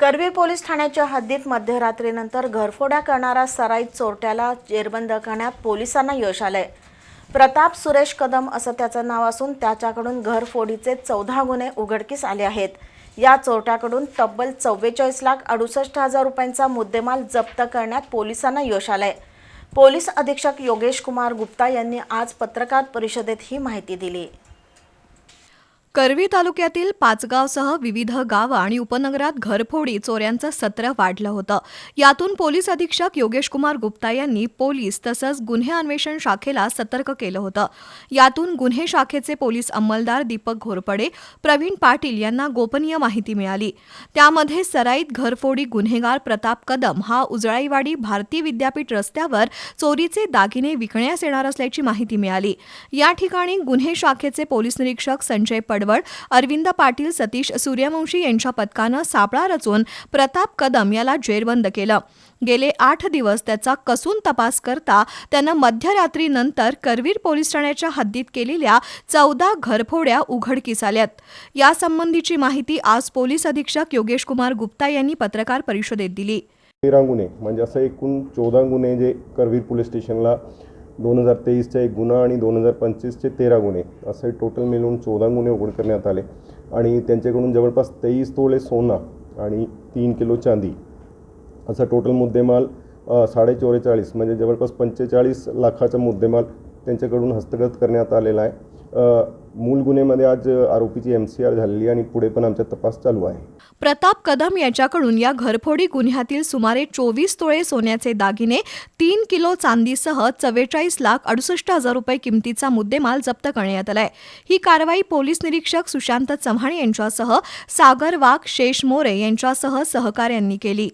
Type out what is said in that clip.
Karveer police ठाण्याच्या हद्दीत मध्यरात्रीनंतर घरफोड्या करणारा सराईत चोरट्याला जेरबंद करण्यात पोलिसांना यश आलंय. प्रताप सुरेश कदम असं त्याचं नाव असून त्याच्याकडून घरफोडीचे चौदा गुन्हे उघडकीस आले आहेत. या चोरट्याकडून तब्बल चव्वेचाळीस लाख अडुसष्ट हजार रुपयांचा मुद्देमाल जप्त करण्यात पोलिसांना यश आलंय. पोलीस अधीक्षक योगेश कुमार गुप्ता यांनी आज पत्रकार परिषदेत ही माहिती दिली. करवी तालुक्यातील पाचगावसह विविध गावं आणि उपनगरात घरफोडी चोऱ्यांचं सत्र वाढलं होतं. यातून पोलीस अधीक्षक योगेश कुमार गुप्ता यांनी पोलीस तसंच गुन्हे अन्वेषण शाखेला सतर्क केलं होतं. यातून गुन्हे शाखेचे पोलीस अंमलदार दीपक घोरपडे प्रवीण पाटील यांना गोपनीय माहिती मिळाली. त्यामध्ये सराईत घरफोडी गुन्हेगार प्रताप कदम हा उजळाईवाडी भारती विद्यापीठ रस्त्यावर चोरीचे दागिने विकण्यास येणार असल्याची माहिती मिळाली. या ठिकाणी गुन्हे शाखेचे पोलीस निरीक्षक संजय पडवळ अरविंद पाटील सतीश सूर्यवंशी यांच्या पथकानं सापळा रचून प्रताप कदम याला जेरबंद केलं. गेले आठ दिवस त्याचा कसून तपास करता त्यानं मध्यरात्रीनंतर करवीर पोलीस ठाण्याच्या हद्दीत केलेल्या चौदा घरफोड्या उघडकीस आल्यात. यासंबंधीची माहिती आज पोलीस अधीक्षक योगेश कुमार गुप्ता यांनी पत्रकार परिषदेत दिली. तेरा गुन्हे म्हणजे असं एकूण चौदा गुन्हे जे करवीर पोलीस स्टेशनला दोन हजार तेवीसचा एक गुन्हा आणि दोन हजार पंचवीसचे तेरा गुन्हे असे टोटल मिळून चौदा गुन्हे उघड करण्यात आले. आणि त्यांच्याकडून जवळपास तेवीस तोळे सोना आणि तीन किलो चांदी असा टोटल मुद्देमाल साडे चौवेचाळीस म्हणजे जवळपास पंचेचाळीस लाखाचा मुद्देमाल त्यांच्याकडून हस्तगत करण्यात आलेला आहे. मूल गुन्हेमध्ये आज आरोपीची एम सी आर झालेली आणि पुढे पण आमचा तपास चालू आहे. प्रताप कदम यांच्याकडून या घरफोडी गुन्ह्यातील सुमारे चोवीस तोळे सोन्याचे दागिने तीन किलो चांदीसह चव्वेचाळीस लाख अडुसष्ट हजार रुपये किमतीचा मुद्देमाल जप्त करण्यात आलाय. ही कारवाई पोलीस निरीक्षक सुशांत चव्हाण यांच्यासह सागर वाघ शेष मोरे यांच्यासह सहकाऱ्यांनी केली.